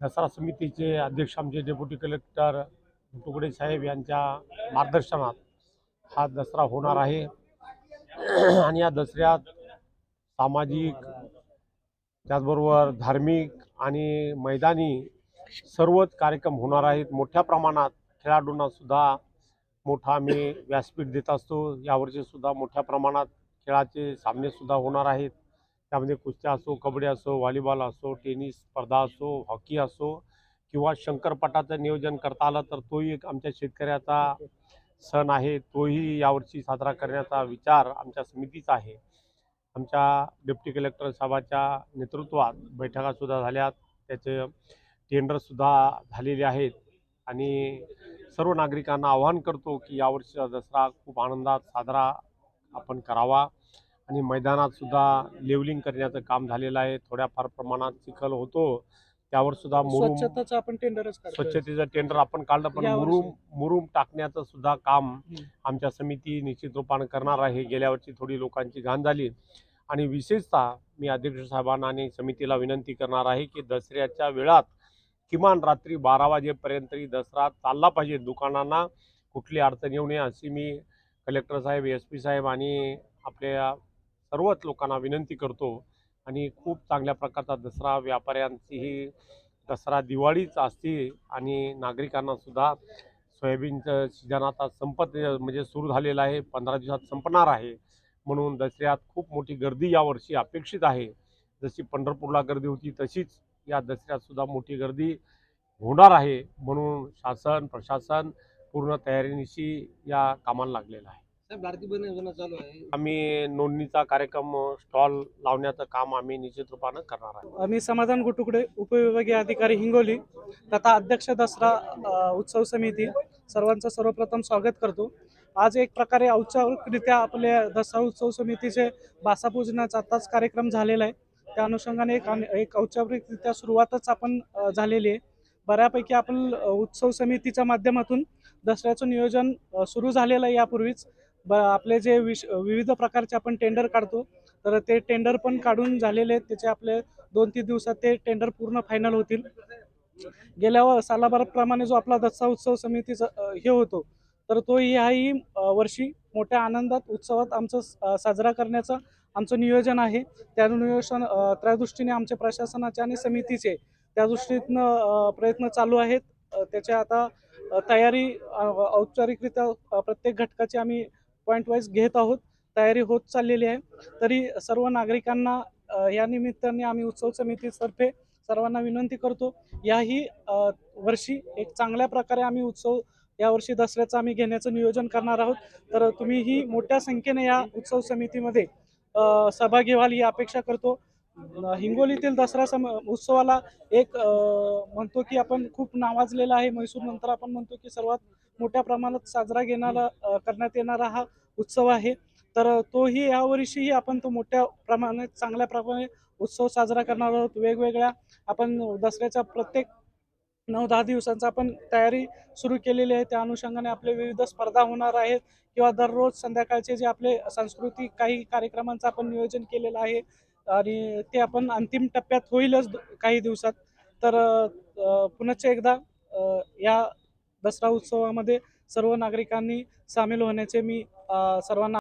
दसरा समितीचे अध्यक्ष आमचे डेप्युटी कलेक्टर तुकडे साहेब यांच्या मार्गदर्शनात हा दसरा होणार आहे. आणि या दसऱ्यात सामाजिक त्याचबरोबर धार्मिक आणि मैदानी सर्वच कार्यक्रम होणार आहेत. मोठ्या प्रमाणात खेळाडूंना सुद्धा मोठा आम्ही व्यासपीठ देत असतो. यावर्षी सुद्धा मोठ्या प्रमाणात खेळाचे सामने सुद्धा होणार आहेत. त्यामध्ये कुस्त्या असो कबड्डी असो व्हॉलीबॉल असो टेनिस स्पर्धा असो हॉकी असो किंवा शंकरपटाचं नियोजन करता आलं तर तोही एक आमच्या शेतकऱ्याचा सण आहे. तोही यावर्षी साजरा करण्याचा विचार आमच्या समितीचा आहे. आमच्या डेप्टी कलेक्टर साहेबाच्या नेतृत्वात बैठकासुद्धा झाल्यात. त्याचे टेंडरसुद्धा झालेले आहेत. आणि सर्व नागरिकांना आवाहन करतो की यावर्षीचा दसरा खूप आनंदात साजरा आपण करावा. आणि मैदानात सुद्धा लेवलिंग करण्याचं काम झालेलं आहे थोड्याफार प्रमाणात चिखल होतो त्यावर सुद्धा मुरुम स्वच्छताचं आपण टेंडरच. स्वच्छतेचं टेंडर आपण काढलं पण. मुरुम मुरुम टाकण्याचं सुद्धा काम हम्म. आमच्या समिती निश्चित रूपानं करणार आहे गेल्या वर्षी थोडी लोकांची घाण झाली आणि विशेषतः मी अध्यक्ष साहेबांना आणि समितीला विनंती करणार आहे की दसऱ्याच्या वेळात किमान रात्री बारा वाजेपर्यंत तरी दसरा चालला पाहिजे दुकानांना कुठली अडचण येऊ नये अशी मी कलेक्टर साहेब एस पी साहेब आणि आपल्या सर्वच लोकांना विनंती करतो आणि खूप चांगल्या प्रकारचा दसरा व्यापाऱ्यांचीही दसरा दिवाळीच असते आणि नागरिकांनासुद्धा सोयाबीनचं सीजन आता संपत म्हणजे सुरू झालेलं आहे पंधरा दिवसात संपणार आहे. म्हणून दसऱ्यात खूप मोठी गर्दी यावर्षी अपेक्षित आहे. जशी पंढरपूरला गर्दी होती तशीच या दसऱ्यातसुद्धा मोठी गर्दी होणार आहे. म्हणून शासन प्रशासन पूर्ण तयारीनिशी या कामाला लागलेलं आहे. साहेब, भारतीय बन योजना चालू आहे. आम्ही नोंदणीचा कार्यक्रम स्टॉल लावण्याचं काम आम्ही निश्चित रूपानं करणार आहे. मी समाधान गुटुकडे उपविभागीय अधिकारी हिंगोली तथा अध्यक्ष दसरा उत्सव समिती सर्वांचं सर्वप्रथम स्वागत करतो. आज एक प्रकारे औपचारिकरित्या आपल्या दसरा उत्सव समितीचे बासापूजनाचा आताच कार्यक्रम झालेला आहे. त्या अनुषंगाने एक एक औपचारिकरित्या सुरुवातच आपण झालेली आहे. बऱ्यापैकी आपण उत्सव समितीच्या माध्यमातून दसऱ्याचं नियोजन सुरू झालेलं आहे यापूर्वीच. ब आपले जे विश विविध प्रकारचे आपण टेंडर काढतो तर ते टेंडर पण काढून झालेले आहेत. त्याचे आपले दोन तीन दिवसात ते टेंडर पूर्ण फायनल होतील. गेल्या व- सालाभराप्रमाणे जो आपला दसरा उत्सव समितीचा हे होतो तर तो ह्याही वर्षी मोठ्या आनंदात उत्सवात आमचं स- साजरा करण्याचं आमचं नियोजन आहे. त्या नियोजन त्या दृष्टीने आमच्या प्रशासनाचे आणि समितीचे त्या दृष्टीनं प्रयत्न चालू आहेत. त्याच्या आता तयारी औपचारिकरित्या प्रत्येक घटकाची आम्ही पॉईंट वाईज घेत आहोत तयारी होत चाललेली आहे. तरी सर्व नागरिकांना या निमित्ताने आम्ही उत्सव समितीतर्फे सर्वांना विनंती करतो याही वर्षी एक चांगल्या प्रकारे आम्ही उत्सव यावर्षी दसऱ्याचं आम्ही घेण्याचं नियोजन करणार आहोत. तर तुम्हीही मोठ्या संख्येने या उत्सव समितीमध्ये सहभागी व्हाल ही अपेक्षा करतो. हिंगोलीतील दसरा सम उत्सवाला एक म्हणतो की आपण खूप नावाजलेला आहे. म्हैसूर नंतर आपण म्हणतो की सर्वात मोठ्या प्रमाणात साजरा घेणारा करण्यात येणारा हा उत्सव आहे. तर तोही यावर्षीही आपण तो मोठ्या प्रमाणात चांगल्या प्रमाणे उत्सव साजरा करणार आहोत. वेगवेगळ्या आपण दसऱ्याच्या प्रत्येक नऊ दहा दिवसांचा आपण तयारी सुरू केलेली आहे. त्या अनुषंगाने आपले विविध स्पर्धा होणार आहेत किंवा दररोज संध्याकाळचे जे आपले सांस्कृतिक काही कार्यक्रमांचं आपण नियोजन केलेलं आहे आणि ते आपण अंतिम टप्प्यात होईलच काही दिवसात. तर पुनश्च एकदा या दसरा उत्सवामध्ये सर्व नागरिकांनी सामील होण्याचे मी सर्वांना